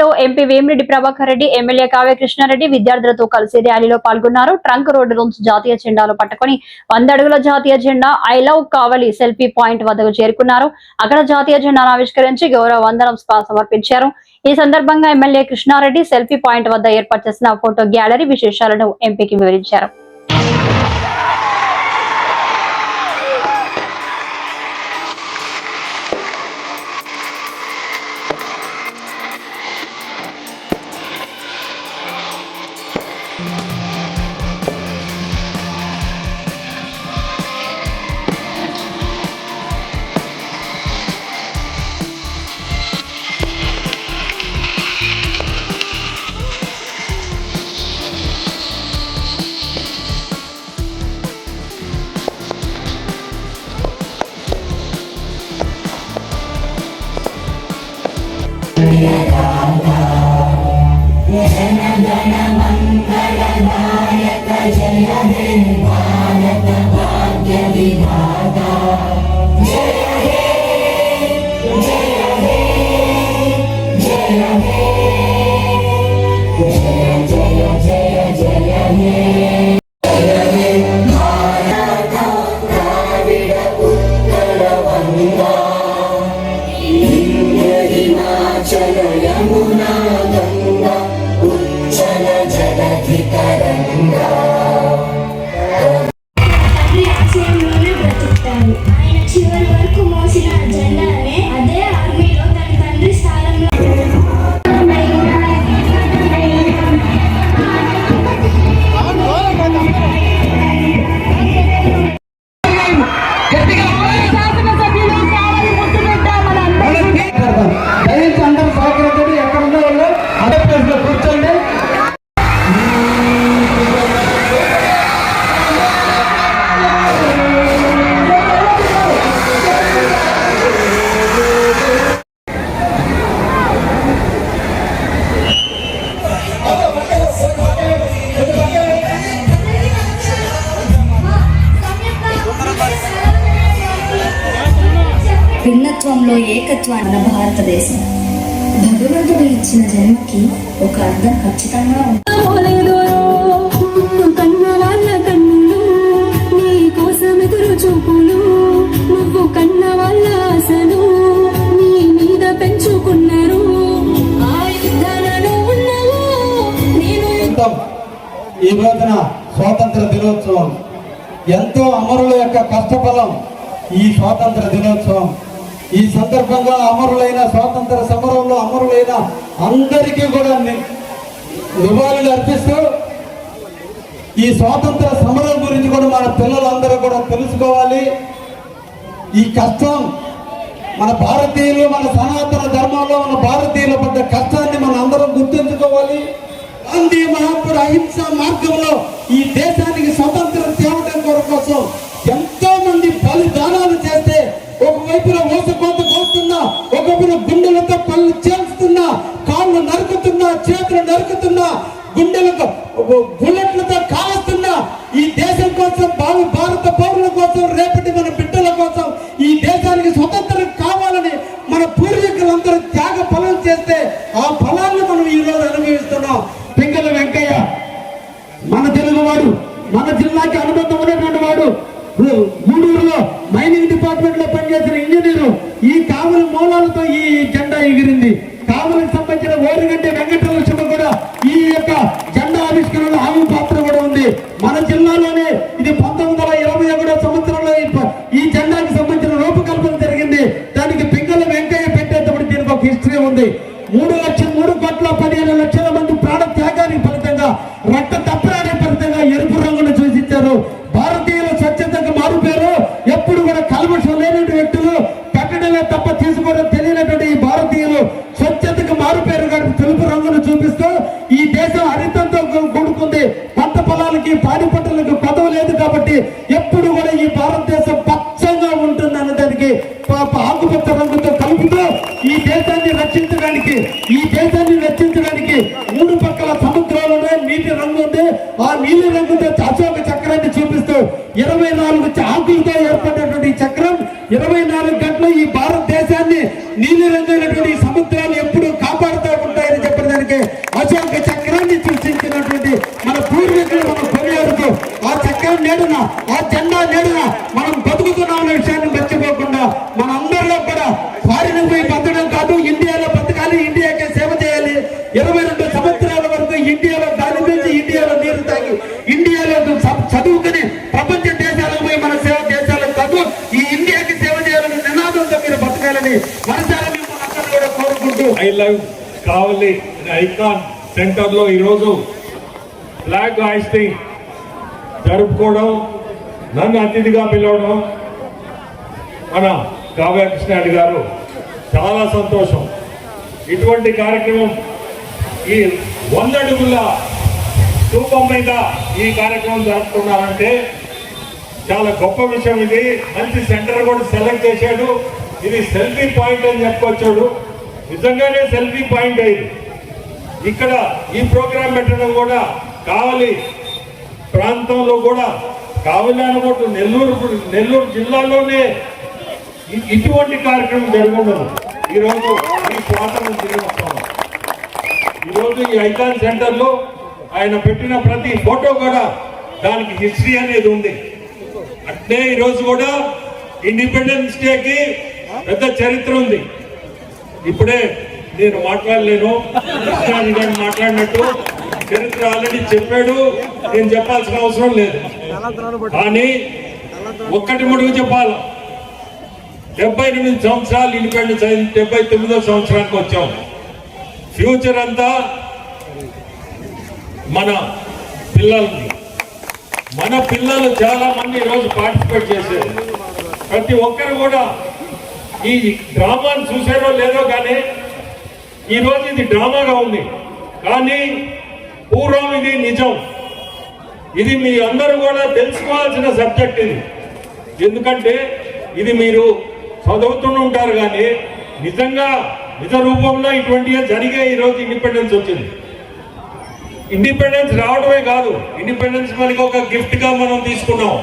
ర్యాలీలో MP Vemireddy Prabhakar Reddy MLA Kavya Krishna Reddy విద్యార్థులతో కలిసి ర్యాలీలో పాల్గొన్నారు. ట్రంక్ రోడ్డు నుంచి జాతీయ జెండాలు పట్టుకొని వంద అడుగుల జాతీయ జెండా I love Kavali selfie point వద్దకు చేరుకున్నారు. అక్కడ జాతీయ జెండాను ఆవిష్కరించి గౌరవ వందనం సమర్పించారు ఈ సందర్భంగా ఎమ్మెల్యే కృష్ణారెడ్డి సెల్ఫీ పాయింట్ వద్ద ఏర్పాటు చేసిన ఫోటో గ్యాలరీ విశేషాలను ఎంపీకి వివరించారు. यमुना गङ्गा उच्चल जगधितरङ्गा భిన్నత్వంలో ఏకత్వాన్ని భారతదేశం. భగవంతుడు ఇచ్చిన జన్మకి ఒక అర్థం ఖచ్చితంగా ఉంటుంది కన్నవాళ్ళ కన్నులు నీ కోసం ఎదురు చూపులు నువ్వు కన్న వాళ్ళ ఆశలు నీ మీద పెంచుకున్నారు ఆ యుద్ధాలలో నేను ఉంటాం. ఈ రోజున స్వాతంత్ర దినోత్సవం. ఎంతో అమరుల యొక్క కష్టఫలం ఈ స్వాతంత్ర దినోత్సవం. ఈ సందర్భంగా అమరులైన స్వాతంత్ర సమరంలో అమరులైన అందరికీ కూడా నివాళులు అర్పిస్తూ ఈ స్వాతంత్ర సమరం గురించి కూడా మన పిల్లలందరూ కూడా తెలుసుకోవాలి. ఈ కష్టం మన భారతీయులు మన సనాతన ధర్మంలో మన భారతీయుల పడ్డ కష్టాన్ని మన అందరం గుర్తుంచుకోవాలి. గాంధీ మహాత్ముడు అహింస మార్గంలో ఈ దేశానికి స్వతంత్రం తేవడం కోసం ఎంతో మంది బలిదానాలు చేస్తే ఒకవైపున ఊసకోత లోపల గుండెలతో పళ్ళు చేస్తున్నా కాళ్ళు నరుకుతున్నా చేతులు నరుకుతున్నా గుండెలకు బుల్లెట్లతో కాలుస్తున్నా ఈ దేశం కోసం భావి భారత పౌరుల కోసం రేపటి మన బిడ్డల కోసం ఈ దేశానికి స్వతంత్రం కావాలని మన పూర్వీకులందరూ త్యాగ ఫలం చేస్తే ఆ ఫలాన్ని మనం ఈ రోజు అనుభవిస్తున్నాం. పింగళ వెంకయ్య మన తెలుగువాడు మన జిల్లాకి అనుబంధం ఉన్నటువంటి వాడు గూడూరులో మైనింగ్ డిపార్ట్మెంట్లో పనిచేసిన ఇంజనీరు ఈ కావలి మూలాలతో ఈ జెండా ఎగిరింది. కావలికి సంబంధించిన ఓరిగంటి వెంకటలక్ష్మి కూడా ఈ యొక్క జెండా ఆవిష్కరణలో ఆమె పాత్ర కూడా ఉంది. మన జిల్లాలోనే ఇది పంతొమ్మిది వందల ఇరవై ఒకటో సంవత్సరంలో ఈ ఈ జెండాకి సంబంధించిన రూపకల్పన జరిగింది. దానికి పింగళ వెంకయ్య పెట్టేటప్పుడు దీనికి ఒక హిస్టరీ ఉంది. మూడు లక్షల మూడు కోట్ల పదిహేను లక్షల మంది ప్రాణ త్యాగానికి ఫలితంగా రక్త తప్పరాని ఫలితంగా ఎరుపు రంగు ఎప్పుడు కూడా ఈ భారతదేశం పచ్చగా ఉంటుంది దానికి ఆకుపచ్చ రంగుతో కలుపుతూ ఈ దేశాన్ని రక్షించడానికి ఈ దేశాన్ని రక్షించడానికి మూడు పక్కల సముద్రాలనే నీటి రంగు ఉంది. ఆ నీలి రంగుతో అశోక చక్రాన్ని చూపిస్తూ ఇరవై నాలుగు ఆకులతో ఏర్పడినటువంటి ఈ చక్రం ఇరవై నాలుగు గంటలు ఈ భారతదేశాన్ని నీలి రంగు సముద్రాలు ఐ లవ్ కావలి ఐకాన్ సెంటర్లో ఈరోజు ఫ్లాగ్ హాయిస్టింగ్ జరుపుకోవడం నన్ను అతిథిగా పిలవడం మన కావ్య గారు చాలా సంతోషం. ఇటువంటి కార్యక్రమం ఈ వంద అడుగుల స్థూపం మీద ఈ కార్యక్రమం జరుపుకున్నారంటే చాలా గొప్ప విషయం ఇది. మంచి సెంటర్ కూడా సెలెక్ట్ చేశాడు. ఇది సెల్ఫీ పాయింట్ అని చెప్పుకొచ్చాడు. నిజంగానే సెల్ఫీ పాయింట్ అయింది. ఇక్కడ ఈ ప్రోగ్రాం పెట్టడం కూడా కావలి ప్రాంతంలో కూడా కావలి అనుకోవట్టు నెల్లూరు నెల్లూరు జిల్లాలోనే ఇటువంటి కార్యక్రమం జరుగుండదు. ఈరోజు ఈ స్వాతంత్ర దినోత్సవం ఈరోజు ఈ ఐకాన్ సెంటర్లో ఆయన పెట్టిన ప్రతి ఫోటో కూడా దానికి హిస్టరీ అనేది ఉంది. అంటే ఈరోజు కూడా ఇండిపెండెన్స్ డేకి పెద్ద చరిత్ర ఉంది. ఇప్పుడే నేను మాట్లాడలేను. కృష్ణారెడ్డి గారు మాట్లాడినట్టు చరిత్ర ఆల్రెడీ చెప్పాడు. నేను చెప్పాల్సిన అవసరం లేదు. కానీ ఒక్కటి మడుగు చెప్పాలి. డెబ్బై ఎనిమిది సంవత్సరాలు ఇండిపెండెన్స్ అయింది డెబ్బై తొమ్మిదో సంవత్సరానికి వచ్చాం. ఫ్యూచర్ అంతా మన పిల్లల్ని మన పిల్లలు చాలా మంది ఈరోజు పార్టిసిపేట్ చేశారు. ప్రతి ఒక్కరు కూడా ఈ డ్రామాను చూసారో లేదో కానీ ఈరోజు ఇది డ్రామాగా ఉంది. కానీ పూర్వం ఇది నిజం. ఇది మీ అందరూ కూడా తెలుసుకోవాల్సిన సబ్జెక్ట్ ఇది. ఎందుకంటే ఇది మీరు చదువుతూనే ఉంటారు కానీ నిజంగా నిజ రూపంలో ఇటువంటివి జరిగే ఈరోజు ఇండిపెండెన్స్ వచ్చింది. ఇండిపెండెన్స్ రావడమే కాదు ఇండిపెండెన్స్ మనకి ఒక గిఫ్ట్గా మనం తీసుకున్నాం.